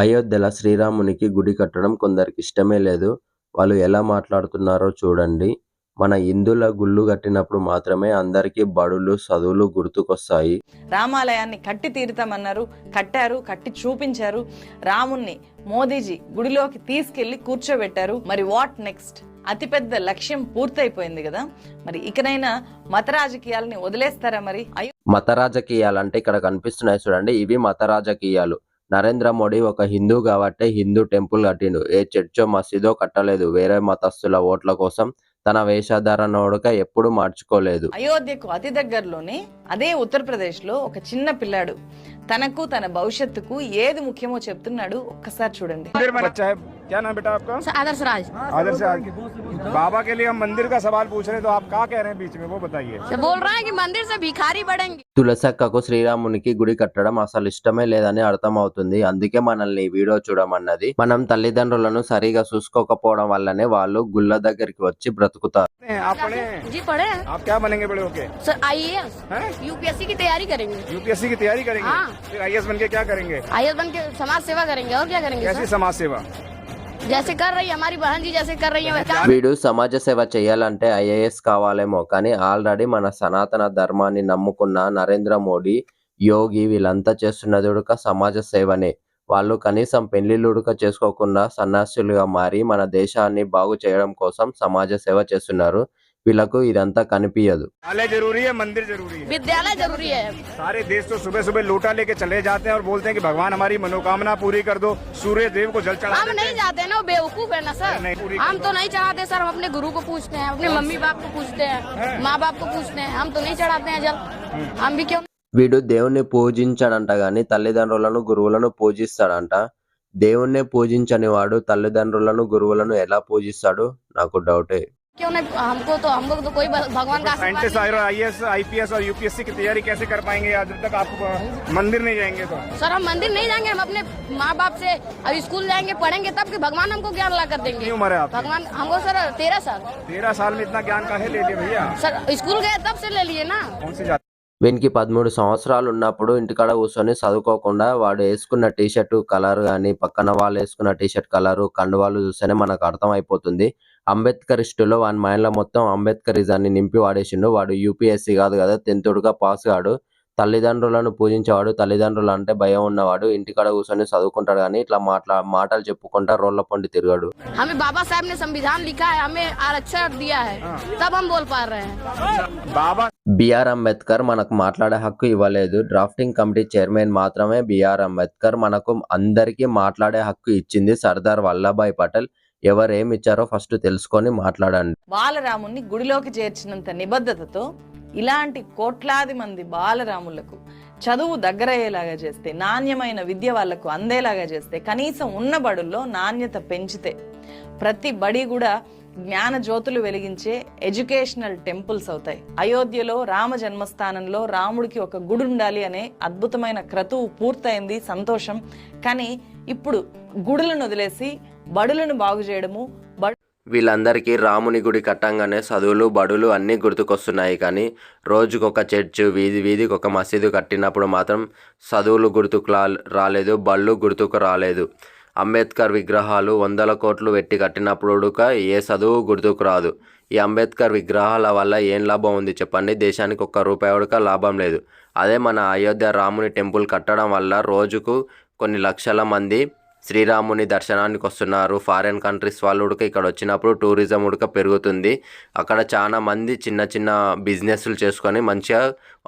అయోధ్యలో శ్రీరామునికి గుడి కట్టడం కొందరికి ఇష్టమే లేదు. వాళ్ళు ఎలా మాట్లాడుతున్నారో చూడండి. మన హిందువుల గుళ్ళు కట్టినప్పుడు మాత్రమే అందరికీ బడులు, చదువులు గుర్తుకొస్తాయి. రామాలయాన్ని కట్టి తీరుతామన్నారు కట్టారు కట్టి చూపించారు రాముణ్ణి మోదీజీ గుడిలోకి తీసుకెళ్ళి కూర్చోబెట్టారు మరి వాట్ నెక్స్ట్ అతిపెద్ద లక్ష్యం పూర్తయిపోయింది కదా మరి ఇకనైనా మత రాజకీయాలని వదిలేస్తారా మరి మత రాజకీయాలంటే ఇక్కడ కనిపిస్తున్నాయి చూడండి ఇవి మత రాజకీయాలు. నరేంద్ర మోడీ ఒక హిందూ కాబట్టి హిందూ టెంపుల్ కట్టిండు. ఏ చర్చో మసీదో కట్టలేదు. వేరే మతస్థుల ఓట్ల కోసం తన వేషధారణోడక ఎప్పుడు మార్చుకోలేదు. అయోధ్యకు అతి దగ్గరలోనే అదే ఉత్తరప్రదేశ్ లో ఒక చిన్న పిల్లాడు తనకు తన భవిష్యత్తుకు ఏది ముఖ్యమో చెప్తున్నాడు ఒక్కసారి చూడండి मंदिर में बच्चा है क्या नाम बेटा आपका आदर्श राज आदर्श बाबा के लिए हम मंदिर का सवाल पूछ रहे हैं तो आप क्या कह रहे हैं बीच में वो बताइए से बोल रहा है कि मंदिर से भिखारी बढ़ेंगे తులసక్కకు శ్రీరామునికి గుడి కట్టడం అసలు ఇష్టమే లేదని అర్థమవుతుంది. అందుకే మనల్ని ఈ వీడియో చూడమన్నది. మనం తల్లిదండ్రులను సరిగా చూసుకోకపోవడం వల్లనే వాళ్ళు గుళ్ళ దగ్గరికి వచ్చి బ్రతుకుతారు. आप पढ़े हैं जी पढ़े हैं आप क्या बनेंगे बड़े होके सर आईएएस हैं यूपीएससी की तैयारी करेंगे यूपीएससी की तैयारी करेंगे हाँ। फिर आईएएस बन के क्या करेंगे आईएएस बन के समाज सेवा करेंगे और क्या करेंगे कैसी सर समाज सेवा जैसे कर रही है हमारी बहन जी जैसे कर रही है वैसे వీడు సమాజ సేవ చేయాలంటే ఐఏఎస్ కావాలేమో కానీ ఆల్రెడీ మన సనాతన ధర్మాన్ని నమ్ముకున్న నరేంద్ర మోడీ యోగి వీళ్ళంతా చేస్తున్నది ఉడక సమాజ సేవనే వాళ్ళు కనీసం పెళ్లిళ్ళుడక చేసుకోకుండా సన్యాసులుగా మారి మన దేశాన్ని బాగు చేయడం కోసం సమాజ సేవ చేస్తున్నారు వీళ్ళకు ఇదంతా కనిపించదు विद्यालय जरूरी है मंदिर जरूरी है विद्यालय जरूरी है सारे देश तो सुबह सुबह लोटा लेके चले जाते हैं और बोलते हैं कि भगवान हमारी मनोकामना पूरी कर दो सूर्य देव को जल चढ़ा हम देते नहीं हैं जाते ना वो बेवकूफ है ना सर नहीं, पूरी हम तो नहीं चढ़ाते सर हम अपने गुरु को पूछते हैं अपने मम्मी बाप को पूछते हैं माँ बाप को पूछते हैं हम तो नहीं चढ़ाते हैं जल हम भी क्यों వీడు దేవుణ్ణి పూజించడంట గాని తల్లిదండ్రులను గురువులను పూజిస్తాడంట దేవుణ్ణి పూజించని వాడు తల్లిదండ్రులను గురువులను ఎలా పూజిస్తాడు నాకు డౌటే क्यों नहीं हमको तो हमको तो कोई भगवान का साइंटिस्ट आई आईएएस आईपीएस और यूपीएससी की तैयारी कैसे कर पाएँगे? जब तक आप मंदिर नहीं जाएँगे तो। सर हम मंदिर नहीं जाएँगे हम अपने माँ बाप से अब स्कूल जाएँगे पढ़ेंगे तब कि भगवान हमको ज्ञान ला कर देंगे। उम्र है आप भगवान हमको सर तेरह साल। तेरह साल में इतना ज्ञान काहे ले लिया भैया? सर स्कूल गए तब से ले लिए ना। कौन सी వీనికి పదమూడు సంవత్సరాలు ఉన్నప్పుడు ఇంటికాడ కూర్చొని చదువుకోకుండా వాడు వేసుకున్న టీ షర్ట్ కలర్ కానీ పక్కన వాళ్ళు వేసుకున్న టీషర్ట్ కలరు కలర్ కండువాలు చూస్తేనే మనకు అర్థం అయిపోతుంది అంబేద్కరిస్టులో వాని మైండ్లో మొత్తం అంబేద్కరిజాన్ని నింపి వాడేసిండు. వాడు యూపీఎస్సీ కాదు కదా టెన్త్డుగా పాస్ కాడు తల్లిదండ్రులను పూజించేవాడు తల్లిదండ్రులు అంటే భయం ఉన్నవాడు ఇంటికాడ కూర్చొని చదువుకుంటాడు కానీ ఇట్లా మాట్లా మాటలు చెప్పుకుంటా రోళ్ళ పండి తిరిగాడు. బాబా సాహెబ్ సంవిధాన్ బాబా బిఆర్ అంబేద్కర్ మనకు మాట్లాడే హక్కు ఇవ్వలేదు. డ్రాఫ్టింగ్ కమిటీ చైర్మన్ మాత్రమే బిఆర్ అంబేద్కర్ మనకు అందరికీ మాట్లాడే హక్కు ఇచ్చింది సర్దార్ వల్లభాయ్ పటేల్. ఎవరు ఏమి ఇచ్చారో ఫస్ట్ తెలుసుకొని మాట్లాడండి. బాలరాముని గుడిలోకి చేర్చినంత నిబద్ధతతో ఇలాంటి కోట్లాది మంది బాలరాములకు చదువు దగ్గరయ్యేలాగా చేస్తే నాణ్యమైన విద్య వాళ్ళకు అందేలాగా చేస్తే కనీసం ఉన్న బడుల్లో నాణ్యత పెంచితే ప్రతి బడి కూడా జ్ఞాన జ్యోతులు వెలిగించే ఎడ్యుకేషనల్ టెంపుల్స్ అవుతాయి. అయోధ్యలో రామ జన్మస్థానంలో రాముడికి ఒక గుడి ఉండాలి అనే అద్భుతమైన క్రతువు పూర్తయింది సంతోషం. కానీ ఇప్పుడు గుడులను వదిలేసి బడులను బాగు చేయడము బడు వీళ్ళందరికీ రాముని గుడి కట్టంగానే చదువులు బడులు అన్నీ గుర్తుకొస్తున్నాయి. కానీ రోజుకొక చర్చ్ వీధి వీధికి ఒక మసీదు కట్టినప్పుడు మాత్రం చదువులు గుర్తుకు రాలేదు బళ్ళు గుర్తుకు రాలేదు. అంబేద్కర్ విగ్రహాలు వందల కోట్లు పెట్టి కట్టినప్పుడు ఏ చదువు గుర్తుకు రాదు. ఈ అంబేద్కర్ విగ్రహాల వల్ల ఏం లాభం ఉంది చెప్పండి? దేశానికి ఒక్క రూపాయి లాభం లేదు. అదే మన అయోధ్య రాముని టెంపుల్ కట్టడం వల్ల రోజుకు కొన్ని లక్షల మంది శ్రీరాముని దర్శనానికి వస్తున్నారు. ఫారిన్ కంట్రీస్ వాళ్ళు ఉడక ఇక్కడ వచ్చినప్పుడు టూరిజం ఉడక పెరుగుతుంది. అక్కడ చాలా మంది చిన్న చిన్న బిజినెస్లు చేసుకొని మంచిగా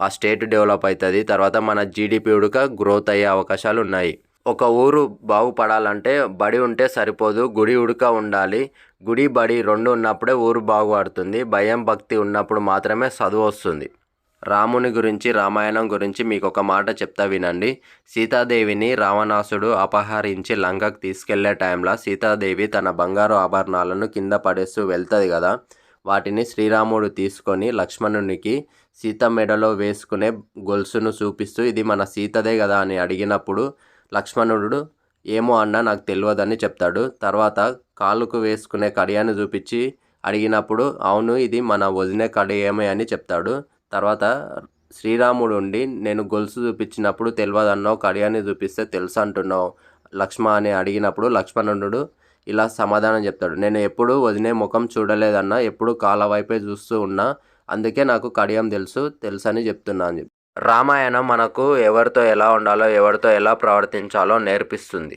ఆ స్టేట్ డెవలప్ అవుతుంది తర్వాత మన జీడిపి ఉడక గ్రోత్ అయ్యే అవకాశాలు ఉన్నాయి. ఒక ఊరు బాగుపడాలంటే బడి ఉంటే సరిపోదు గుడి ఉడక ఉండాలి. గుడి బడి రెండు ఉన్నప్పుడే ఊరు బాగుపడుతుంది. భయం భక్తి ఉన్నప్పుడు మాత్రమే చదువు వస్తుంది. రాముని గురించి రామాయణం గురించి మీకు ఒక మాట చెప్తా వినండి. సీతాదేవిని రావణాసుడు అపహరించి లంకకు తీసుకెళ్ళే టైంలో సీతాదేవి తన బంగారు ఆభరణాలను కింద పడేస్తూ వెళ్తుంది కదా. వాటిని శ్రీరాముడు తీసుకొని లక్ష్మణునికి సీత మెడలో వేసుకునే గొలుసును చూపిస్తూ ఇది మన సీతదే కదా అని అడిగినప్పుడు లక్ష్మణుడు ఏమో అన్న నాకు తెలియదని చెప్తాడు. తర్వాత కాలుకు వేసుకునే కడియాన్ని చూపించి అడిగినప్పుడు అవును ఇది మన వదిన కడియమే అని చెప్తాడు. తర్వాత శ్రీరాముడు ఉండి నేను గొలుసు చూపించినప్పుడు తెలియదు అన్నావు కడియాన్ని చూపిస్తే తెలుసు అంటున్నావు లక్ష్మ అని అడిగినప్పుడు లక్ష్మణుడు ఇలా సమాధానం చెప్తాడు. నేను ఎప్పుడు వదినే ముఖం చూడలేదన్నా ఎప్పుడు కాళ్ళ వైపే చూస్తూ ఉన్నా అందుకే నాకు కడియం తెలుసు తెలుసని చెప్తున్నా అని చెప్పి రామాయణం మనకు ఎవరితో ఎలా ఉండాలో ఎవరితో ఎలా ప్రవర్తించాలో నేర్పిస్తుంది.